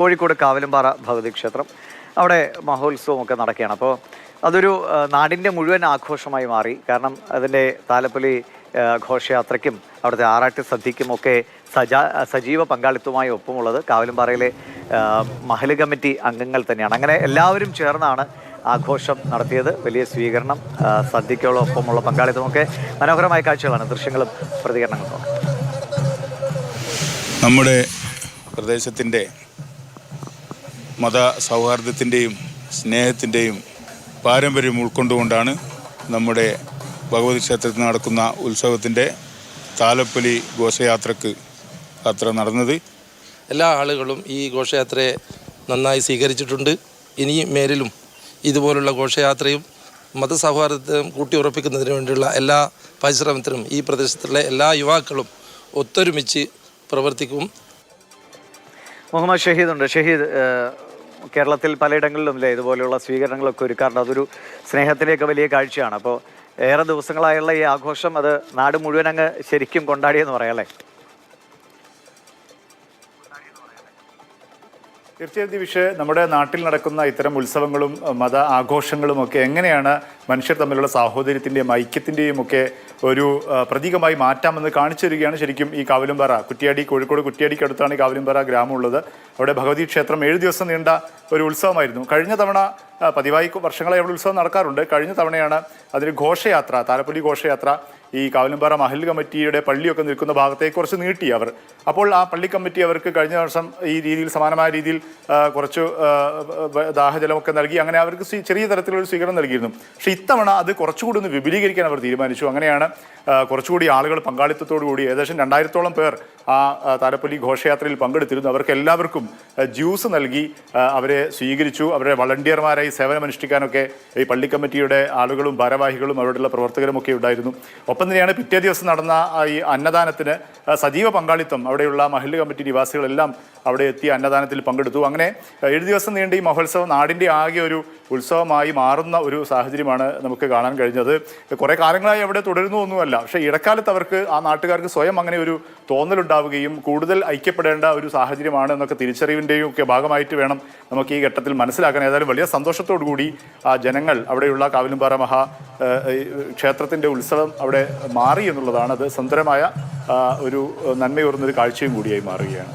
കോഴിക്കോട് കാവലുംപാറ ഭഗവതി ക്ഷേത്രം. അവിടെ മഹോത്സവമൊക്കെ നടക്കുകയാണ്. അപ്പോൾ അതൊരു നാടിന്റെ മുഴുവൻ ആഘോഷമായി മാറി. കാരണം അതിന്റെ താലപ്പൊലി ഘോഷയാത്രയ്ക്കും അവിടുത്തെ ആറാട്ട് സദ്യക്കും ഒക്കെ സജാ സജീവ പങ്കാളിത്തവുമായി ഒപ്പമുള്ളത് കാവലുംപാറയിലെ മഹൽ കമ്മിറ്റി അംഗങ്ങൾ തന്നെയാണ്. അങ്ങനെ എല്ലാവരും ചേർന്നാണ് ആഘോഷം നടത്തിയത്. വലിയ സ്വീകരണം ഒപ്പമുള്ള പങ്കാളിത്തമൊക്കെ മനോഹരമായ കാഴ്ചകളാണ്. ദൃശ്യങ്ങളും പ്രതികരണങ്ങളും നമ്മുടെ പ്രദേശത്തിന്റെ മത സൗഹാർദ്ദത്തിന്റെയും സ്നേഹത്തിന്റെയും പാരമ്പര്യം ഉൾക്കൊണ്ടുകൊണ്ടാണ് നമ്മുടെ ഭഗവതി ക്ഷേത്രത്തിൽ നടക്കുന്ന ഉത്സവത്തിന്റെ താലപ്പൊലി ഘോഷയാത്രക്ക് യാത്ര നടന്നത്. എല്ലാ ആളുകളും ഈ ഘോഷയാത്രയെ നന്നായി സ്വീകരിച്ചിട്ടുണ്ട്. ഇനിയും മേലിലും ഇതുപോലുള്ള ഘോഷയാത്രയും മതസൗഹാർദ്ദത്തെയും കൂട്ടിയുറപ്പിക്കുന്നതിന് വേണ്ടിയുള്ള എല്ലാ പരിശ്രമത്തിനും ഈ പ്രദേശത്തുള്ള എല്ലാ യുവാക്കളും ഒത്തൊരുമിച്ച് പ്രവർത്തിക്കും. മുഹമ്മദ് ഷഹീദ് ഉണ്ട്. ഷഹീദ് കേരളത്തിൽ പലയിടങ്ങളിലും അല്ലേ ഇതുപോലെയുള്ള സ്വീകരണങ്ങളൊക്കെ ഒരുക്കാറുണ്ട് അതൊരു സ്നേഹത്തിന്റെയൊക്കെ വലിയ കാഴ്ചയാണ്. അപ്പോൾ ഏറെ ദിവസങ്ങളായുള്ള ഈ ആഘോഷം അത് നാട് മുഴുവൻ അങ്ങ് ശരിക്കും കൊണ്ടാടിയെന്ന് പറയാം അല്ലേ? തീർച്ചയായും ദിവിഷ് നമ്മുടെ നാട്ടിൽ നടക്കുന്ന ഇത്തരം ഉത്സവങ്ങളും മത ആഘോഷങ്ങളും ഒക്കെ എങ്ങനെയാണ് മനുഷ്യർ തമ്മിലുള്ള സാഹോദര്യത്തിന്റെയും ഐക്യത്തിന്റെയും ഒക്കെ ഒരു പ്രതീകമായി മാറ്റാമെന്ന് കാണിച്ചു തരികയാണ് ശരിക്കും ഈ കാവിലുംപാറ. കുറ്റിയാടി കോഴിക്കോട് കുറ്റിയാടിക്ക് അടുത്താണ് ഈ കാവിലുംപാറ ഗ്രാമം ഉള്ളത് അവിടെ ഭഗവതി ക്ഷേത്രം ഏഴ് ദിവസം നീണ്ട ഒരു ഉത്സവമായിരുന്നു. കഴിഞ്ഞ തവണ പതിവായി വർഷങ്ങളായി അവിടെ ഉത്സവം നടക്കാറുണ്ട്. കഴിഞ്ഞ തവണയാണ് അതിന് ഘോഷയാത്ര താലപ്പൊലി ഘോഷയാത്ര ഈ കാവലമ്പാറ മഹൽ കമ്മിറ്റിയുടെ പള്ളിയൊക്കെ നിൽക്കുന്ന ഭാഗത്തേക്ക് കുറച്ച് നീട്ടി അവർ. അപ്പോൾ ആ പള്ളി കമ്മിറ്റി അവർക്ക് കഴിഞ്ഞ വർഷം ഈ രീതിയിൽ സമാനമായ രീതിയിൽ കുറച്ച് ദാഹജലമൊക്കെ നൽകി അങ്ങനെ അവർക്ക് ചെറിയ തരത്തിലുള്ള സ്വീകരണം നൽകിയിരുന്നു. പക്ഷേ ഇത്തവണ അത് കുറച്ചുകൂടി ഒന്ന് വിപുലീകരിക്കാൻ അവർ തീരുമാനിച്ചു. അങ്ങനെയാണ് കുറച്ചുകൂടി ആളുകൾ പങ്കാളിത്തത്തോടു കൂടി ഏകദേശം രണ്ടായിരത്തോളം പേർ ആ താലപ്പൊലി ഘോഷയാത്രയിൽ പങ്കെടുത്തിരുന്നു. അവർക്ക് എല്ലാവർക്കും ജ്യൂസ് നൽകി അവരെ സ്വീകരിച്ചു. അവരെ വളണ്ടിയർമാരായി സേവനമനുഷ്ഠിക്കാനൊക്കെ ഈ പള്ളി കമ്മിറ്റിയുടെ ആളുകളും ഭാരവാഹികളും അവരുടെയുള്ള പ്രവർത്തകരും ഒക്കെ ഉണ്ടായിരുന്നു ഒപ്പം തന്നെയാണ് പിറ്റേ ദിവസം നടന്ന ഈ അന്നദാനത്തിന് സജീവ പങ്കാളിത്തം അവിടെയുള്ള മഹല്ല് കമ്മിറ്റി നിവാസികളെല്ലാം അവിടെ എത്തി അന്നദാനത്തിൽ പങ്കെടുത്തു. അങ്ങനെ ഏഴ് ദിവസം നീണ്ട ഈ മഹോത്സവം നാടിന്റെ ആകെ ഒരു ഉത്സവമായി മാറുന്ന ഒരു സാഹചര്യമാണ് നമുക്ക് കാണാൻ കഴിഞ്ഞത്. കുറേ കാലങ്ങളായി അവിടെ തുടരുന്നു ഒന്നുമല്ല. പക്ഷേ ഇടക്കാലത്ത് അവർക്ക് ആ നാട്ടുകാർക്ക് സ്വയം അങ്ങനെ ഒരു തോന്നലുണ്ടാവുകയും കൂടുതൽ ഐക്യപ്പെടേണ്ട ഒരു സാഹചര്യമാണ് എന്നൊക്കെ തിരിച്ചറിവിന്റെയും ഒക്കെ ഭാഗമായിട്ട് വേണം നമുക്ക് ഈ ഘട്ടത്തിൽ മനസ്സിലാക്കാൻ. ഏതായാലും വലിയ സന്തോഷത്തോടു കൂടി ആ ജനങ്ങൾ അവിടെയുള്ള കാവിലുംപാറ മഹാ ക്ഷേത്രത്തിന്റെ ഉത്സവം അവിടെ മാറി എന്നുള്ളതാണ് അത് സുന്ദരമായ ഒരു നന്മയോർന്നൊരു കാഴ്ചയും കൂടിയായി മാറുകയാണ്.